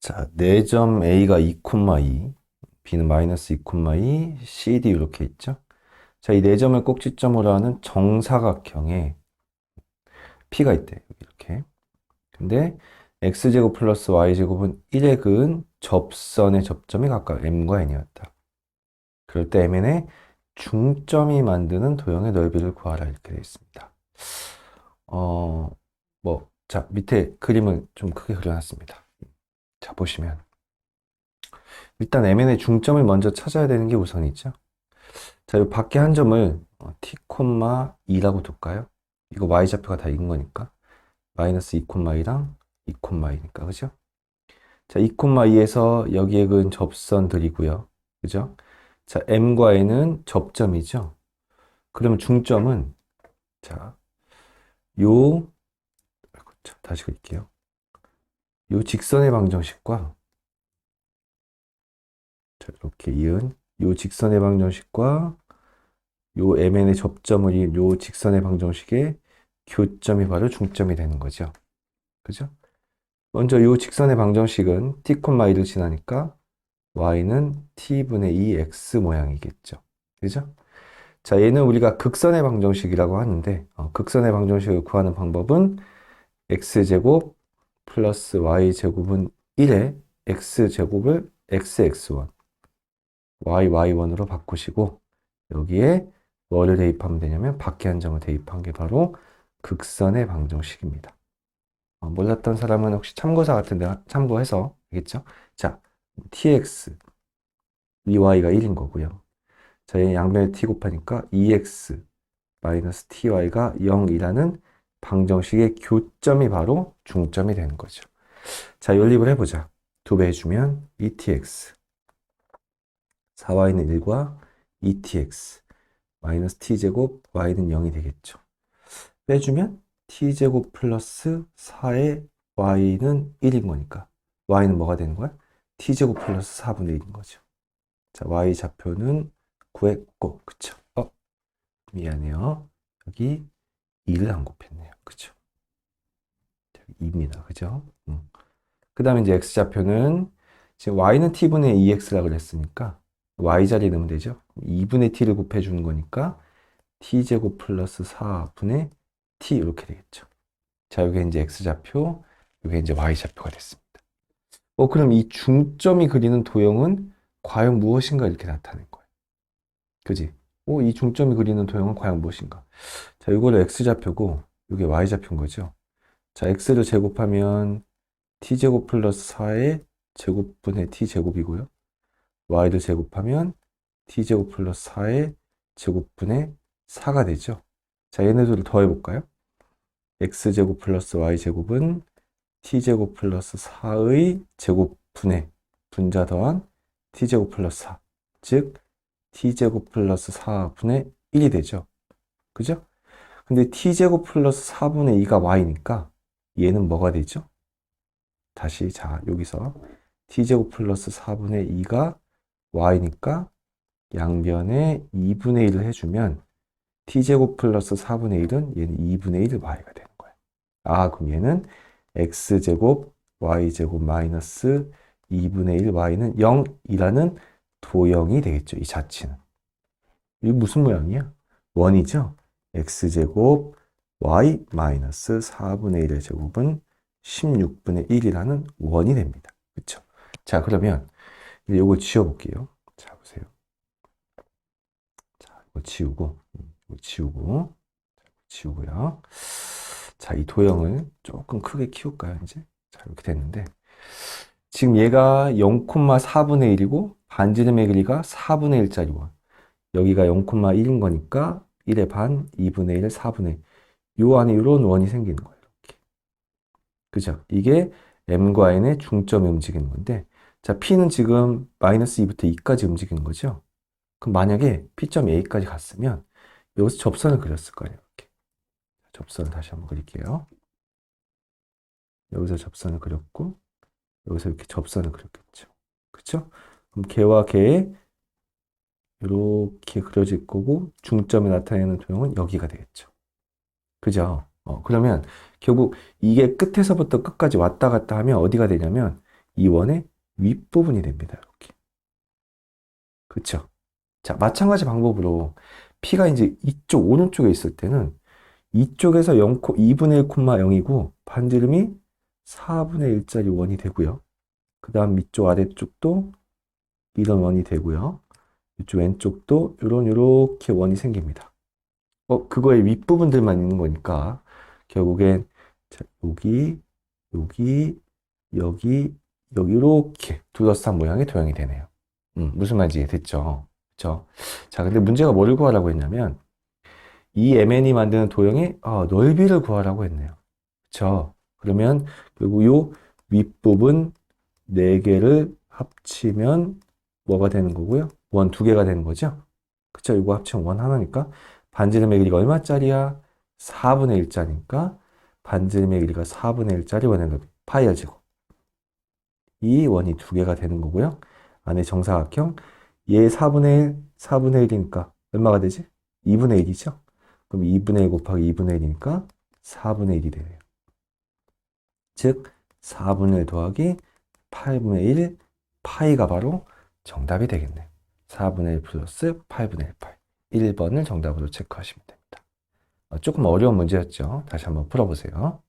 자, 4점 A가 2,2, B는 마이너스 2,2, CD 이렇게 있죠? 자, 이 4점을 꼭지점으로 하는 정사각형에 P가 있대. 이렇게. 근데 X제곱 플러스 Y제곱은 1에 그은 접선의 접점이 각각 M과 N이었다. 그럴 때 MN의 중점이 만드는 도형의 넓이를 구하라 이렇게 되어 있습니다. 어, 뭐, 자, 밑에 그림을 좀 크게 그려놨습니다. 자, 보시면. 일단 MN의 중점을 먼저 찾아야 되는 게 우선이죠. 자, 이 밖에 한 점을 어, t, 2라고 둘까요? 이거 y좌표가 다 익은 거니까. 마이너스 2,2랑 2,2니까, 그죠? 자, 2,2에서 여기에 그은 접선들이고요. 그죠? 자, m과 n은 접점이죠. 그러면 중점은, 자, 요, 다시 그릴게요. 요 직선의 방정식과 자, 이렇게 이은 요 직선의 방정식과 요 MN의 접점을 요 직선의 방정식의 교점이 바로 중점이 되는 거죠. 그죠? 먼저 요 직선의 방정식은 t, 2를 지나니까 y는 t분의 2x 모양이겠죠. 그죠? 자, 얘는 우리가 극선의 방정식이라고 하는데 어, 극선의 방정식을 구하는 방법은 x제곱 플러스 y제곱은 1에 x제곱을 xx1 y, y1으로 바꾸시고 여기에 뭐를 대입하면 되냐면 밖에 한 점을 대입한 게 바로 극선의 방정식입니다. 어, 몰랐던 사람은 혹시 참고서 같은 데 참고해서 알겠죠? 자, tx 이 y가 1인 거고요. 자, 얘 양변에 t 곱하니까 2x 마이너스 ty가 0이라는 방정식의 교점이 바로 중점이 되는 거죠. 자, 연립을 해보자. 두배 해주면 2tx 4y는 1과 2tx 마이너스 t제곱 y는 0이 되겠죠. 빼주면 t제곱 플러스 4의 y는 1인 거니까 y는 뭐가 되는 거야? t제곱 플러스 4분의 1인 거죠. 자, y 좌표는 구했고, 그쵸? 어, 미안해요. 여기 2를 안 곱했네요. 그쵸? 2입니다. 그죠? 음. 그 다음에 이제 x좌표는 지금 y는 t분의 2x라고 그랬으니까 y 자리에 넣으면 되죠. 2분의 t를 곱해주는 거니까 t제곱 플러스 4분의 t 이렇게 되겠죠. 자, 이게 이제 x좌표, 이게 이제 y좌표가 됐습니다. 어, 그럼 이 중점이 그리는 도형은 과연 무엇인가 이렇게 나타낸 거예요. 그지? 어, 이 중점이 그리는 도형은 과연 무엇인가? 자, 이거를 x좌표고, 이게 y좌표인 거죠. 자, x를 제곱하면 t제곱 플러스 4의 제곱분의 t제곱이고요. y를 제곱하면 t제곱 플러스 4의 제곱분의 4가 되죠. 자, 얘네들을 더해볼까요? x제곱 플러스 y제곱은 t제곱 플러스 4의 제곱분의 분자 더한 t제곱 플러스 4. 즉, t제곱 플러스 4분의 1이 되죠. 그죠? 근데 t제곱 플러스 4분의 2가 y니까 얘는 뭐가 되죠? 다시 자 여기서 t제곱 플러스 4분의 2가 y니까 양변에 2분의 1을 해주면 t제곱 플러스 4분의 1은 얘는 2분의 1 y가 되는 거예요. 아 그럼 얘는 x제곱 y제곱 마이너스 2분의 1 y는 0이라는 도형이 되겠죠. 이 자체는. 이게 무슨 모양이야? 원이죠? X제곱 y 마이너스 4분의 1의 제곱은 16분의 1이라는 원이 됩니다. 그쵸? 자, 그러면 이거 지워 볼게요. 자, 보세요. 자, 이거 지우고, 음, 이거 지우고, 지우고요. 자, 이 도형을 조금 크게 키울까요, 이제? 자, 이렇게 됐는데. 지금 얘가 0,4분의 1이고, 반지름의 길이가 4분의 1짜리 원. 여기가 0,1인 거니까 1의 반, 2분의 1, 4분의 1. 요 안에 이런 원이 생기는 거예요. 이렇게. 그죠? 이게 m과 n의 중점이 움직이는 건데, 자, p는 지금 마이너스 2부터 2까지 움직이는 거죠? 그럼 만약에 p점 a까지 갔으면 여기서 접선을 그렸을 거예요. 이렇게. 접선을 다시 한번 그릴게요. 여기서 접선을 그렸고, 여기서 이렇게 접선을 그렸겠죠. 그쵸? 그럼 개와 개의 이렇게 그려질 거고 중점이 나타내는 도형은 여기가 되겠죠. 그죠? 어, 그러면 결국 이게 끝에서부터 끝까지 왔다 갔다 하면 어디가 되냐면 이 원의 윗부분이 됩니다. 이렇게. 그쵸? 자, 마찬가지 방법으로 P가 이제 이쪽 오른쪽에 있을 때는 이쪽에서 0, 2분의 1,0이고 반지름이 4분의 1짜리 원이 되고요. 그 다음 밑쪽 아래쪽도 이런 원이 되고요. 이쪽 왼쪽도 이런 이렇게 원이 생깁니다. 어, 그거의 윗부분들만 있는 거니까 결국엔 자, 여기, 여기, 여기, 여기 이렇게 둘러싼 모양의 도형이 되네요. 음, 무슨 말인지 됐죠? 그쵸? 자, 근데 문제가 뭐를 구하라고 했냐면 이 MN이 만드는 도형의 아, 넓이를 구하라고 했네요. 그쵸? 그러면 결국 요 윗부분 4개를 합치면 뭐가 되는 거고요? 원 2개가 되는 거죠? 그쵸? 이거 합치면 원 하나니까 반지름의 길이가 얼마짜리야? 4분의 1짜리니까 반지름의 길이가 4분의 1짜리 원의 넓이 파이어 제곱 이 원이 2개가 되는 거고요. 안에 정사각형 얘 4분의 1, 4분의 1이니까 얼마가 되지? 2분의 1이죠? 그럼 2분의 1 곱하기 2분의 1이니까 4분의 1이 되네요. 즉 4분의 1 더하기 8분의 1 파이가 바로 정답이 되겠네요. 4분의 1 플러스 8분의 1 파이 1번을 정답으로 체크하시면 됩니다. 어, 조금 어려운 문제였죠. 다시 한번 풀어보세요.